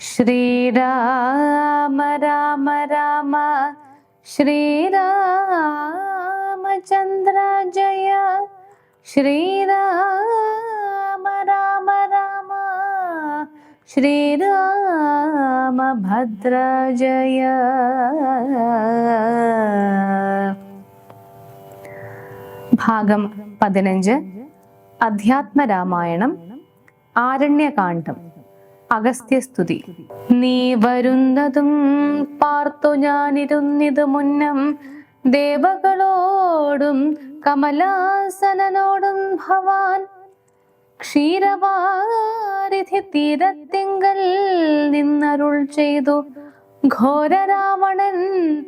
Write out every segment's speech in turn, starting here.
ശ്രീരാമ രാമ രാമ. ശ്രീരാമചന്ദ്ര ജയ. ശ്രീരാമ രാമ രാമ. ശ്രീരാമഭദ്ര ജയ. ഭാഗം പതിനഞ്ച്. അധ്യാത്മരാമായണം ആരണ്യകാന്ഡം. അഗസ്ത്യസ്തുതി. നീ വരുന്നതും പാർത്തു ഞാനിരുന്നിത് മുന്നം ദേവകളോടും കമലാസനോടും ഭവാൻ ക്ഷീരവാരിധി തീരത്തിങ്കൽ നിന്നരുൾ ചെയ്തു. ഘോര രാവണൻ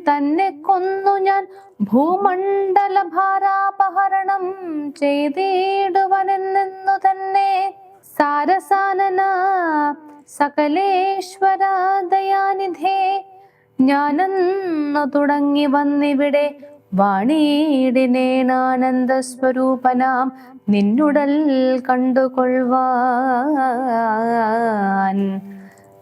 തന്നെ കൊന്നു ഞാൻ ഭൂമണ്ഡല ഭാരാപഹരണം ചെയ്തിടുവനെന്നു തന്നെ സാരസാനന സകലേശ്വര ദയാനിധേ ഞാനെന്നു തുടങ്ങി വന്നിവിടെ വാണീടിനേനാനന്ദ സ്വരൂപനാം നിന്നുടൽ കണ്ടുകൊള്ളുവാൻ.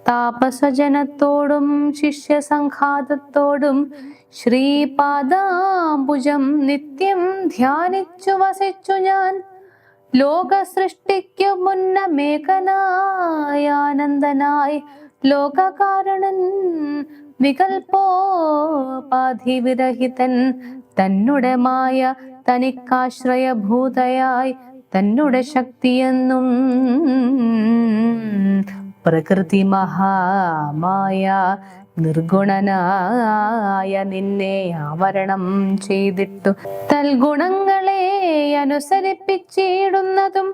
താപസജനത്തോടും ശിഷ്യസംഘാതത്തോടും ശ്രീപാദാംബുജം നിത്യം ധ്യാനിച്ചു വസിച്ചു ഞാൻ. ലോക സൃഷ്ടിക്കു മുന്നമേകനായാനന്ദനായി ലോകകാരണൻ വികൽപോപാധി വിരഹിതൻ തന്നുടെ മായ തനിക്കാശ്രയഭൂതയായി തന്നുടെ ശക്തിയെന്നും പ്രകൃതി മഹാമായ നിർഗുണനായ നിന്നെ ആവരണം ചെയ്തിട്ടു. തൽഗുണങ്ങളെ അനുസരിപ്പിച്ചിടുന്നതും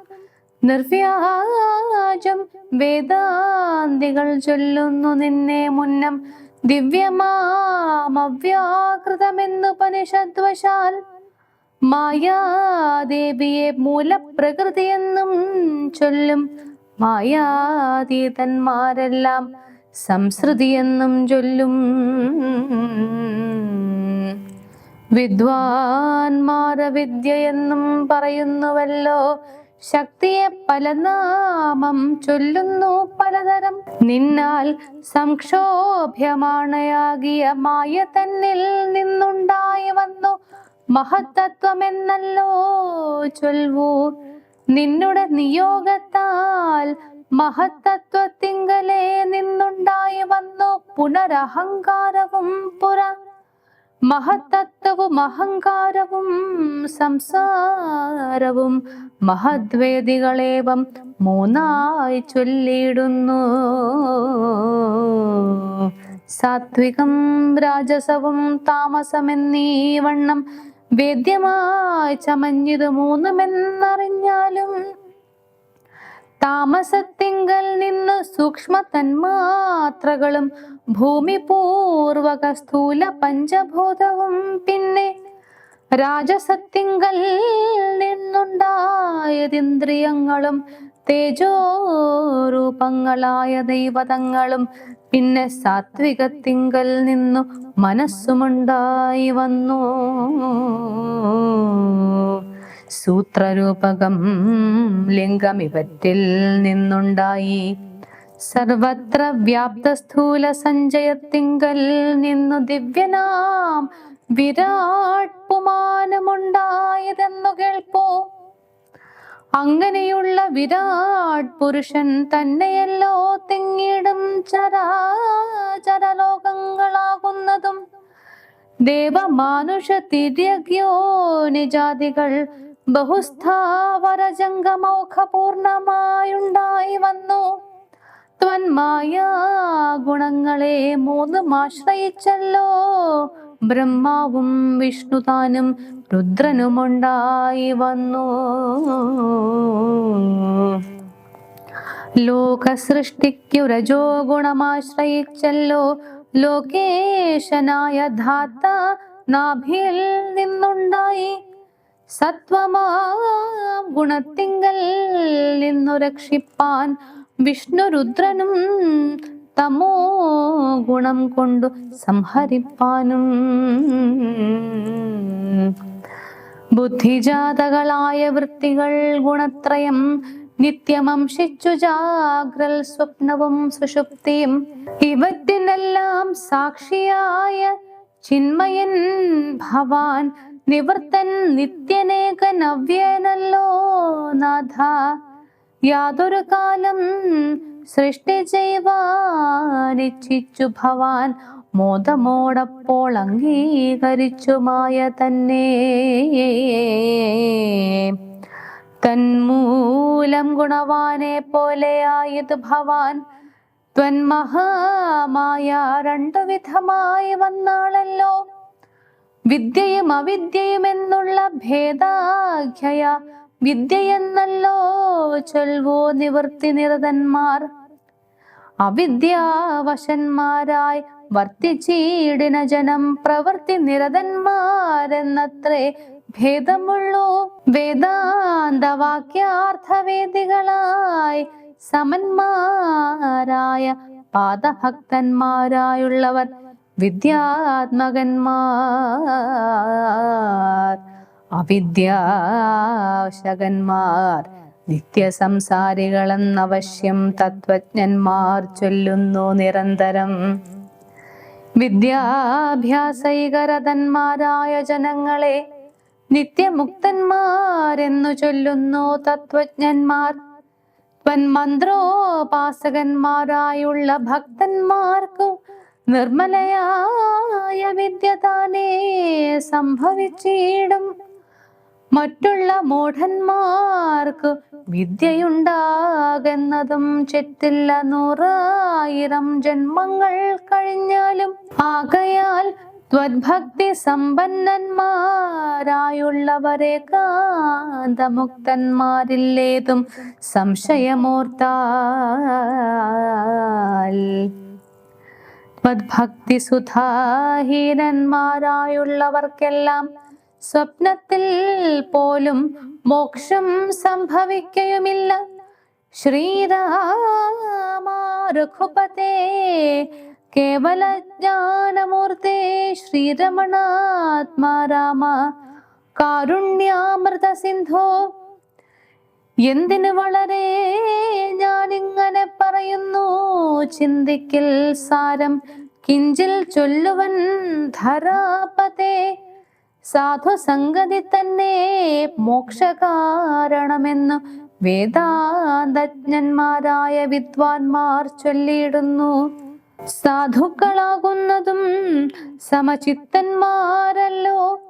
നിർവ്യാജം വേദാന്തികൾ ചൊല്ലുന്നു നിന്നെ മുന്നം. ദിവ്യമാമവ്യാകൃതമെന്നുപനിഷദ്വശാൽ മായാദേവിയെ മൂലപ്രകൃതിയെന്നും ചൊല്ലും. മായാതീതന്മാരെല്ലാം സംസൃതിയെന്നും ചൊല്ലും. വിദ്വാൻമാര വിദ്യയെന്നും പറയുന്നുവല്ലോ. ശക്തിയെ പല നാമം ചൊല്ലുന്നു പലതരം. നിന്നാൽ സംക്ഷോഭ്യമാണയാകിയ മായ തന്നിൽ നിന്നുണ്ടായി വന്നു. മഹത്തത്വമെന്നല്ലോ ചൊൽവൂ. നിന്നുടെ നിയോഗത്താൽ മഹത്തത്വത്തിങ്കലേ നിന്നുണ്ടായി വന്നു. പുനരഹങ്കാരവും പുറ മഹത്തത്വവും അഹങ്കാരവും സംസാരവും മഹദ്വേദികളേവം മൂന്നായി ചൊല്ലിയിടുന്നു. സാത്വികം രാജസവും താമസമെന്നീ വണ്ണം വേദ്യമായി ചമഞ്ഞത് മൂന്നുമെന്നറിഞ്ഞാലും താമസത്തിങ്കൽ നിന്ന് സൂക്ഷ്മ തന്മാത്രകളും ഭൂമി പൂർവക സ്ഥൂല പഞ്ചഭൂതവും പിന്നെ രാജസത്തിങ്കൽ നിന്നുണ്ടായതിന്ദ്രിയങ്ങളും തേജോരൂപങ്ങളായ ദൈവതങ്ങളും പിന്നെ സാത്വികത്തിങ്കൽ നിന്നു മനസ്സുമുണ്ടായി വന്നു. സൂത്രരൂപകം ലിംഗം ഇവറ്റിൽ നിന്നുണ്ടായി. സർവത്ര വ്യാപ്ത സ്ഥൂല സഞ്ചയത്തിങ്കൽ നിന്നു ദിവ്യനാം വിരാട് പുമാനമുണ്ടായതെന്നു കേൾപ്പോ. അങ്ങനെയുള്ള വിരാട് പുരുഷൻ തന്നെയല്ലോ തിങ്ങിടും ചരാചരലോകങ്ങളാകുന്നതും. ദേവമാനുഷ തിര്യഗ്യോ നിജാതികൾ ബഹുസ്ഥാവര ജംഗമൗഖപൂർണമായുണ്ടായി വന്നു. ത്വന്മായ ഗുണങ്ങളെ മൂന്നും ആശ്രയിച്ചല്ലോ. ബ്രഹ്മാവും വിഷ്ണുതാനും രുദ്രനുമുണ്ടായി വന്നു. ലോകസൃഷ്ടിക്കു രജോ ഗുണമാശ്രയിച്ചല്ലോ ലോകേശനായ ധാത്ത നാഭിയിൽ നിന്നുണ്ടായി. സത്വമാം ഗുണത്തിങ്കൽ നിന്നു രക്ഷിപ്പാൻ വിഷ്ണുരുദ്രനും തമോ ഗുണം കൊണ്ടു സംഹരിപ്പാനും. ബുദ്ധിജാതകളായ വൃത്തികൾ ഗുണത്രയം നിത്യമംശിച്ചു ജാഗ്രൽ സ്വപ്നവും സുഷുപ്തിയും. ഇവറ്റിനെല്ലാം സാക്ഷിയായ ചിന്മയൻ ഭവാൻ നിവർത്തൻ നിത്യനേക നവ്യനല്ലോ നാഥ. യാതൊരു കാലം സൃഷ്ടി ചെയ്യുവാനിച്ഛിച്ചു ഭവാൻ. മോദമോടപ്പോൾ അംഗീകരിച്ചു മായ തന്നെ. തന്മൂലം ഗുണവാനെ പോലെയായത് ഭവാൻ. ത്വന്മഹാമായ രണ്ടു വിധമായി വന്നാളല്ലോ. വിദ്യയും അവിദ്യയും എന്നുള്ള ഭേദാഖ്യയ. വിദ്യയെന്നല്ലോ ചൊൽവോ നിവർത്തി നിരതന്മാർ. അവിദ്യാവശന്മാരായി വർത്തിച്ചീടിന ജനം പ്രവർത്തി നിരതന്മാരെന്നത്രേ ഭേദമുള്ളൂ. വേദാന്ത വാക്യാർത്ഥവേദികളായി സമന്മാരായ പാദഭക്തന്മാരായുള്ളവർ. വിദ്യാത്മകന്മാർ അവിദ്യാശകന്മാർ നിത്യസംസാരികളെന്നവശ്യം തത്വജ്ഞന്മാർ ചൊല്ലുന്നു നിരന്തരം. വിദ്യാഭ്യാസൈകരതന്മാരായ ജനങ്ങളെ നിത്യമുക്തന്മാരെന്നു ചൊല്ലുന്നു തത്വജ്ഞന്മാർ. മന്ത്രോപാസകന്മാരായുള്ള ഭക്തന്മാർക്കു നിർമ്മലയായ വിദ്യ താനേ സംഭവിച്ചിടും. മറ്റുള്ള മൂഢന്മാർക്ക് വിദ്യയുണ്ടാകുന്നതും ചെറ്റില്ല നൂറായിരം ജന്മങ്ങൾ കഴിഞ്ഞാലും. ആകയാൽ ത്വദ്ഭക്തി സമ്പന്നന്മാരായുള്ളവരെ കാന്തമുക്തന്മാരില്ലേതും സംശയമോർത്താൽ. ത്വദ്ഭക്തി സുധാഹീനന്മാരായുള്ളവർക്കെല്ലാം സ്വപ്നത്തിൽ പോലും മോക്ഷം സംഭവിക്കയുമില്ല. ശ്രീരാമാരുഘുപതേ കേവല ജ്ഞാനമൂർത്തേ ശ്രീരമണാത്മാ രാമ കാരുണ്യാമൃത സിന്ധോ എന്തിന് വളരെ ഞാനിങ്ങനെ പറയുന്നു? ചിന്തിക്കൽ സാരം കിഞ്ചിൽ ചൊല്ലുവൻ ധരാപതേ. സാധു സംഗതി തന്നെ മോക്ഷകാരണമെന്ന് വേദാന്തജ്ഞന്മാരായ വിദ്വാൻമാർ ചൊല്ലിയിടുന്നു. സാധുക്കളാകുന്നതും സമചിത്തന്മാരല്ലോ.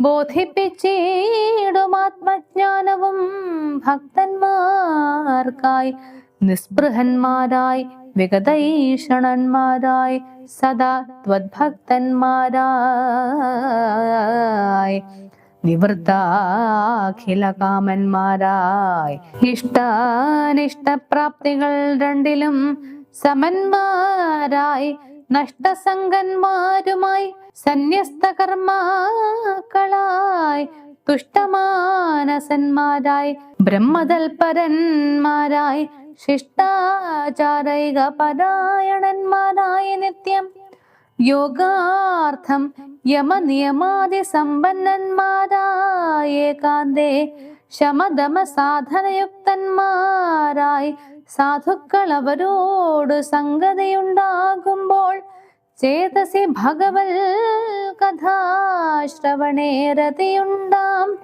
ബോധിപ്പിച്ചിടും ആത്മജ്ഞാനവും ഭക്തന്മാർക്കായി നിസ്പൃഹന്മാരായി വിഗതൈഷണന്മാരായി സദാ ത്വദ്ഭക്തന്മാരായി നിവൃത്താഖില കാമന്മാരായി ഇഷ്ടാനിഷ്ടപ്രാപ്തികൾ രണ്ടിലും സമന്മാരായി നഷ്ടസംഗന്മാരുമായി സന്യസ്ത കർമാക്കളായി തുഷ്ടമാനസന്മാരായി ബ്രഹ്മതൽപരന്മാരായി ശിഷ്ടാചാരൈക പരായണന്മാരായി നിത്യം. യോഗാർത്ഥം യമനിയമാതി സമ്പന്നന്മാരായ ഏകാന്തേ ശമദമ സാധനയുക്തന്മാരായി സാധുക്കൾ അവരോട് സംഗതിയുണ്ടാകുമ്പോൾ ചേതസി ഭഗവൽ കഥാശ്രവണേ രതിയുണ്ടാം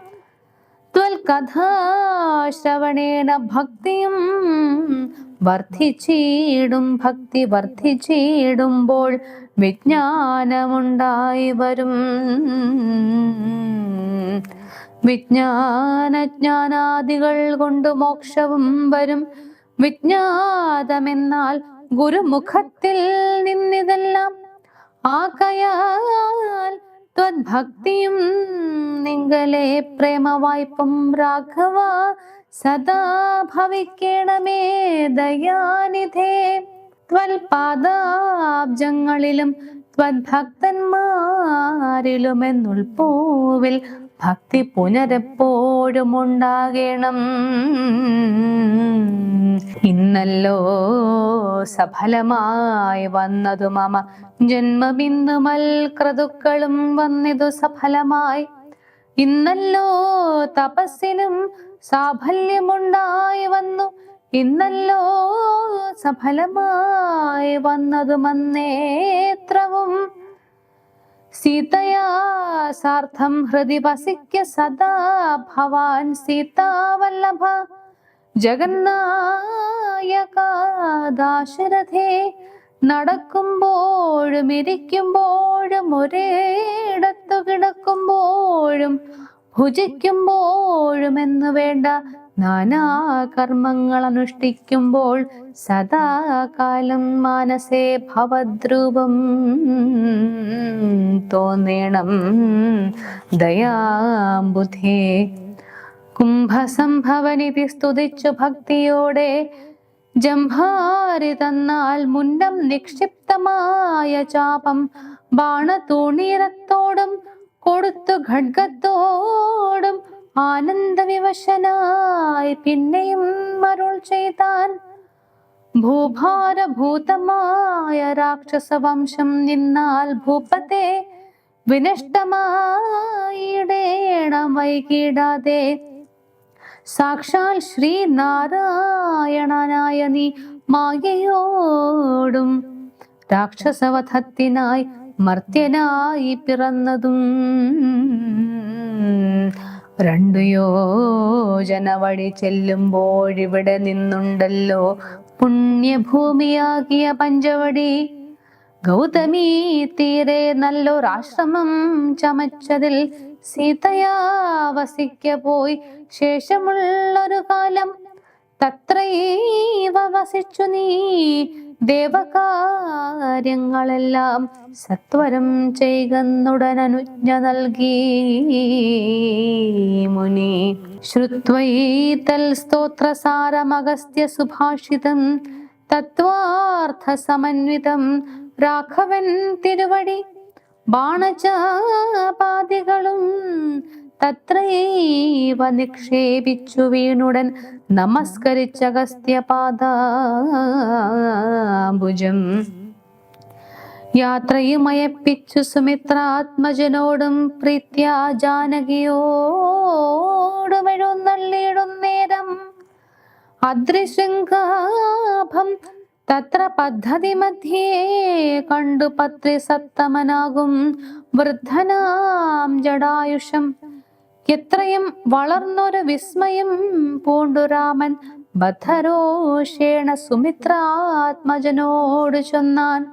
ത്വൽകഥാശ്രവണേണ ഭക്തിയും വർദ്ധിച്ചിടും ഭക്തി വർദ്ധിച്ചിടുമ്പോൾ വിജ്ഞാനമുണ്ടായി വരും. വിജ്ഞാനജ്ഞാനാദികൾ കൊണ്ട് മോക്ഷവും വരും. വിജ്ഞാതമെന്നാൽ ഗുരുമുഖത്തിൽ നിന്നിതെല്ലാം ആകയാൽ ത്വദ്ഭക്തിയും നിങ്ങളെ പ്രേമവായ്പും രാഘവ സദാ ഭവിക്കണമേ ദയാനിധേ. ത്വൽപാദാബ്ജങ്ങളിലും ത്വദ്ഭക്തന്മാരിലുമെന്നുൾപ്പൂവിൽ ഭക്തി പുനരെപ്പോഴും ഉണ്ടാകണം ഇന്നല്ലോ സഫലമായി വന്നതു മമ. ജന്മബിന്ദു മൽക്രതുക്കളും വന്നിതു സഫലമായി. ഇന്നല്ലോ തപസ്സിനും സാഫല്യമുണ്ടായി വന്നു. ഇന്നല്ലോ സഫലമായി വന്നതു മന്നേത്രവും സീതയാ സാർത്ഥം ഹൃദി വസിക്ക സദാ ഭവാൻ സീതാവല്ലഭ ജഗന്നായക ദാശരഥേ നടക്കുമ്പോഴും ഇരിക്കുമ്പോഴും ഒരേടത്തു കിടക്കുമ്പോഴും ഭുജിക്കുമ്പോഴും എന്ന് വേണ്ട നാനാ കർമ്മങ്ങൾ അനുഷ്ഠിക്കുമ്പോൾ സദാകാലം മാനസേ ഭവദ്രൂപം തോന്നേണം. ദയാബുധേ. കുംഭസംഭവനിധി സ്തുതിച്ചു ഭക്തിയോടെ ജംഭാരി തന്നാൽ മുന്നം നിക്ഷിപ്തമായ ചാപം ബാണതൂണീരത്തോടും കൊടുത്തു ഖഡ്ഗത്തോടും ആനന്ദവിവശനായി പിന്നെയും മരുൾ ചെയ്താൻ. ഭൂഭാരഭൂതമായ രാക്ഷസവംശം നിന്നാൽ ഭൂപത്തെ വിനഷ്ടമായിടേണം വൈകിടാതെ. സാക്ഷാൽ ശ്രീനാരായണനായ നീ മായയോടും രാക്ഷസവധത്തിനായി മർത്യനായി പിറന്നതും. രണ്ടു യോജന വഴി ചെല്ലുമ്പോഴിവിടെ നിന്നുണ്ടല്ലോ. പുണ്യഭൂമിയാകിയ പഞ്ചവടി. ഗൗതമി തീരെ നല്ലൊരാശ്രമം ചമച്ചതിൽ സീതയാ വസിക്ക പോയി. ശേഷമുള്ളൊരു കാലം തത്രൈവ വസിച്ചു നീ. ദേവകാര്യങ്ങളെല്ലാം സത്വരം ചെയ്യുന്നുടനുജ്ഞ നൽകി. മുനി ശ്രുത്വൈതൽ സ്തോത്രസാരമഗസ്ത്യ സുഭാഷിതം തത്വാർത്ഥ സമന്വിതം രാഘവൻ തിരുവടി. ബാണചാപാദികളും തത്രൈവ നിക്ഷേപിച്ചു വീണുടൻ നമസ്കരിച്ചഗസ്ത്യപാദാംബുജം യാത്രയുമയപ്പിച്ചു സുമിത്രാത്മജനോടും പ്രീത്യ ജാനകിയോടുമെഴുന്നള്ളിയിടുന്നേരം അദൃശൃംഗാഭം തത്ര പദ്ധതി മധ്യേ കണ്ടു പത്രി സത്തമനാകും വൃദ്ധനാം ജടായുഷം എത്രയും വളർന്നൊരു വിസ്മയം പൂണ്ടുരാമൻ ബദ്ധരോഷേണ സുമിത്രാത്മജനോട് ചൊന്നാൻ.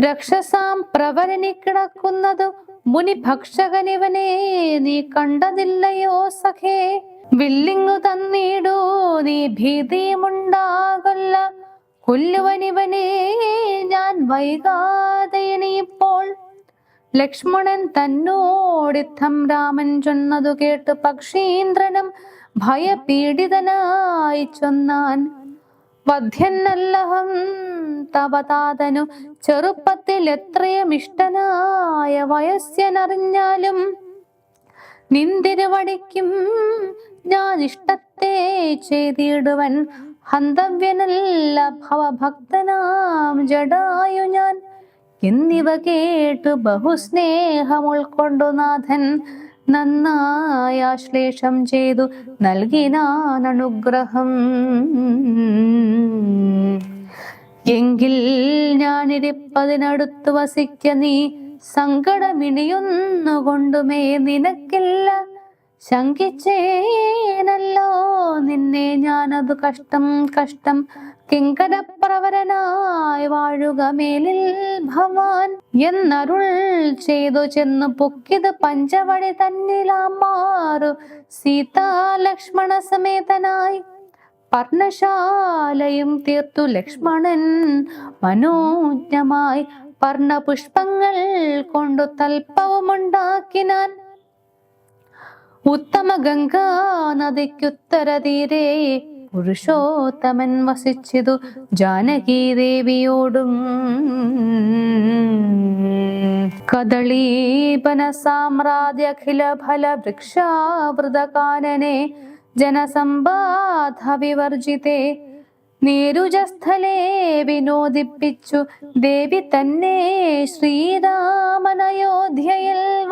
രക്ഷസാം പ്രവരനി കിടക്കുന്നതു മുനി ഭക്ഷകനിവനെ നീ കണ്ടതില്ലയോ സഖേ? വില്ലിങ്ങു തന്നിടൂ നീ ഭീതിയുമുണ്ടാകല്ല. കൊല്ലുവനിവനെ ഞാൻ വൈകാതെ ഇനിയിപ്പോൾ ലക്ഷ്മണൻ തന്നോടിത്തം രാമൻ ചൊന്നതു കേട്ട് പക്ഷീന്ദ്രനും ഭയപീഡിതനായി ചൊന്നാൻ. വധ്യന്നല്ലഹം തവതാതനു ചെറുപ്പത്തിൽ എത്രയും ഇഷ്ടനായ വയസ്സനറിഞ്ഞാലും നിന്തിരുവടിക്കും ഞാൻ ഇഷ്ടത്തെ ചെയ്തിടുവൻ. ഹന്തവ്യനല്ല ഭവഭക്തനാം ജടായു ഞാൻ. എന്നിവ കേട്ടു ബഹുസ്നേഹം ഉൾക്കൊണ്ടു നാഥൻ നന്നായി ആശ്ലേഷം ചെയ്തു. നൽകിനാൻ അനുഗ്രഹം. എങ്കിൽ ഞാനിരിപ്പതിനടുത്ത് വസിക്ക നീ. സങ്കടമിണിയൊന്നുകൊണ്ടുമേ നിനക്കില്ല. ശങ്കിച്ചേനല്ലോ നിന്നെ ഞാനതു കഷ്ടം കഷ്ടം കിങ്കരപ്രവരനായി വാഴുക മേലിൽ ഭവാൻ. എന്നരുൾ ചെയ്തു ചെന്നു പൊക്കിത് പഞ്ചവടി തന്നിലാമാറു സീതാലക്ഷ്മണ സമേതനായി പർണശാലയും തീർത്തു ലക്ഷ്മണൻ. മനോജ്ഞമായി പർണപുഷ്പങ്ങൾ കൊണ്ടു തൽപ്പവുമുണ്ടാക്കിനാൻ. ഉത്തമ ഗംഗാ നദിക്കുത്തര തീരെ പുരുഷോത്തമൻ വസിച്ചതു ജാനകി ദേവിയോടും. കദളീപന സാമ്രാജ്യ അഖില ഫല വൃക്ഷാവൃതകാനനെ ജനസമ്പാധ വിവർജിതേ നീരുജസ്ഥലേ വിനോദിപ്പിച്ചു ദേവി തന്നെ ശ്രീരാമനയോധ്യയിൽ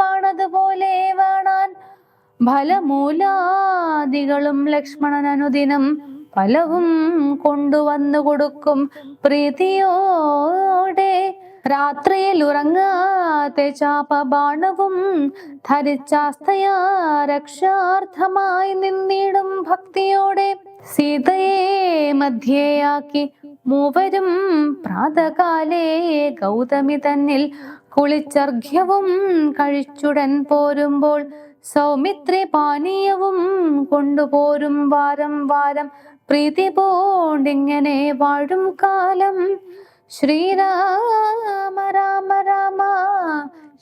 വാണതുപോലെ ഫലമൂലാദികളും ലക്ഷ്മണൻ അനുദിനം ഫലവും കൊണ്ടുവന്നു കൊടുക്കും പ്രീതിയോടെ. രാത്രിയിൽ ഉറങ്ങാതെ ചാപബാണവും ധരിച്ചാസ്തയാ രക്ഷാർത്ഥമായി നിന്നിടും ഭക്തിയോടെ. സീതയെ മധ്യയാക്കി മൂവരും പ്രാതകാലേ ഗൗതമി തന്നിൽ കുളിച്ചർഘ്യവും കഴിച്ചുടൻ പോരുമ്പോൾ സൗമിത്രി പാനീയവും കൊണ്ടുപോരും വാരം വാരം. പ്രീതി പോണ്ടിങ്ങനെ വാഴും കാലം. ശ്രീരാമ രാമ രാമ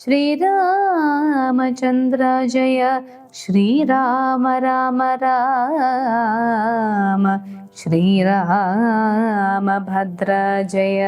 ശ്രീരാമചന്ദ്ര ജയ ശ്രീരാമ രാമ രാമ ശ്രീരാമഭദ്ര ജയ.